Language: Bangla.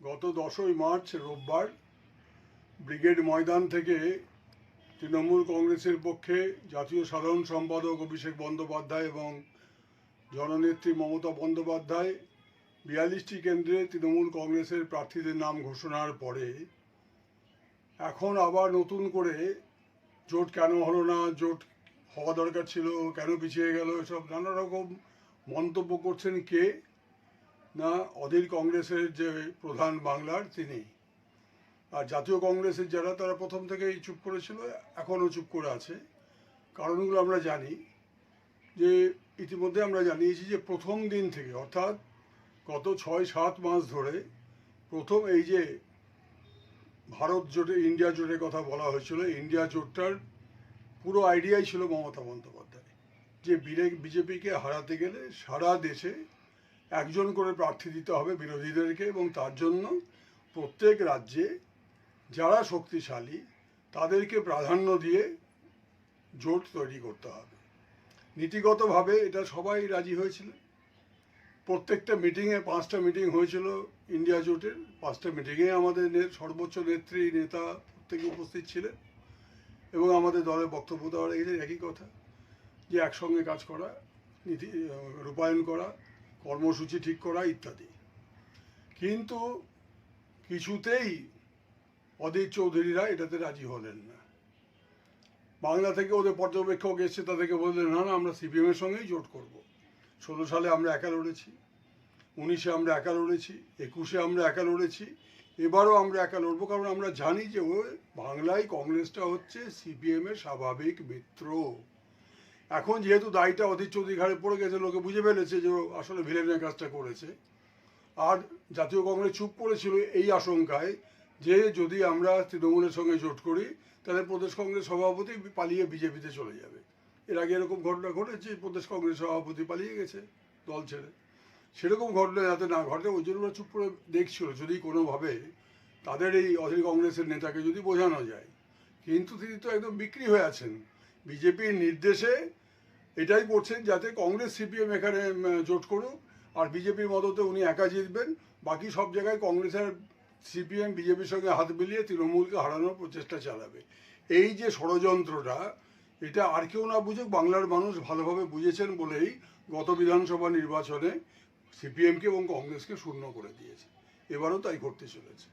গত দশই মার্চ, রোববার, ব্রিগেড ময়দান থেকে তৃণমূল কংগ্রেসের পক্ষে জাতীয় সাধারণ সম্পাদক অভিষেক বন্দ্যোপাধ্যায় এবং জননেত্রী মমতা বন্দ্যোপাধ্যায় বিয়াল্লিশটি কেন্দ্রে তৃণমূল কংগ্রেসের প্রার্থীদের নাম ঘোষণার পরে এখন আবার নতুন করে জোট কেন হলো না, জোট হওয়া দরকার ছিল, কেন পিছিয়ে গেল, এসব নানা রকম মন্তব্য করছেন কে? না, অধীর কংগ্রেসের যে প্রধান বাংলার তিনি। আর জাতীয় কংগ্রেসের যারা, তারা প্রথম থেকেই চুপ করেছিল এখনও চুপ করে আছে। কারণগুলো আমরা জানি। যে ইতিমধ্যে আমরা জানিয়েছি যে প্রথম দিন থেকে, অর্থাৎ গত ছয়, সাত মাস ধরে প্রথম এই যে ভারত জোটে, ইন্ডিয়া জোটের কথা বলা হয়েছিল, ইন্ডিয়া জোটটার পুরো আইডিয়াই ছিল মমতা বন্দ্যোপাধ্যায়। যে বিজেপিকে হারাতে গেলে সারা দেশে একজন করে প্রার্থী দিতে হবে বিরোধীদেরকে এবং তার জন্য প্রত্যেক রাজ্যে যারা শক্তিশালী তাদেরকে প্রাধান্য দিয়ে জোট তৈরি করতে হবে। নীতিগতভাবে এটা সবাই রাজি হয়েছিল। প্রত্যেকটা মিটিংয়ে পাঁচটা মিটিং হয়েছিল ইন্ডিয়া জোটের। পাঁচটা মিটিংয়ে আমাদের সর্বোচ্চ নেত্রী নেতা প্রত্যেকে উপস্থিত ছিলেন এবং আমাদের দলের বক্তব্য দেওয়ার এই একই কথা যে একসঙ্গে কাজ করা, নীতি, রূপায়ণ করা কর্মসূচি ঠিক করা ইত্যাদি। কিন্তু কিছুতেই অধীর চৌধুরীরা এটাতে রাজি হলেন না। বাংলা থেকে ওদের পর্যবেক্ষক এসছে, তাদেরকে বললেন, না না, আমরা সিপিএমের সঙ্গেই জোট করব। ষোলো সালে আমরা একা লড়েছি, উনিশে আমরা একা লড়েছি, একুশে আমরা একা লড়েছি, এবারও আমরা একা লড়বো, কারণ আমরা জানি যে ও বাংলায় কংগ্রেসটা হচ্ছে সিপিএমের স্বাভাবিক মিত্র। এখন যেহেতু দায়টা অধীর চৌধুরী ঘাড়ে পড়ে গেছে, লোকে বুঝে ফেলেছে যে আসলে ভিলেনের কাজটা করেছে। আর জাতীয় কংগ্রেস চুপ করেছিল এই আশঙ্কায় যে যদি আমরা তৃণমূলের সঙ্গে জোট করি, তাহলে প্রদেশ কংগ্রেস সভাপতি পালিয়ে বিজেপিতে চলে যাবে। এর আগে এরকম ঘটনা ঘটেছে, প্রদেশ কংগ্রেস সভাপতি পালিয়ে গেছে দল ছেড়ে। সেরকম ঘটনা যাতে না ঘটে, ওই জন্য চুপ করে দেখছিল, যদি কোনোভাবে তাদের এই অধীর কংগ্রেসের নেতাকে যদি বোঝানো যায়। কিন্তু তিনি তো একদম বিক্রি হয়ে আছেন। বিজেপির নির্দেশে এটাই করছেন যাতে কংগ্রেস, সিপিএম এখানে জোট করুক, আর বিজেপির মদতে উনি একা জিতবেন। বাকি সব জায়গায় কংগ্রেসের সিপিএম, বিজেপির সঙ্গে হাত মিলিয়ে তৃণমূলকে হারানোর প্রচেষ্টা চালাবে। এই যে ষড়যন্ত্রটা, এটা আর কেউ না বুঝুক, বাংলার মানুষ ভালোভাবে বুঝেছেন বলেই গত বিধানসভা নির্বাচনে সিপিএমকে এবং কংগ্রেসকে শূন্য করে দিয়েছে। এবারও তাই ঘটতে চলেছে।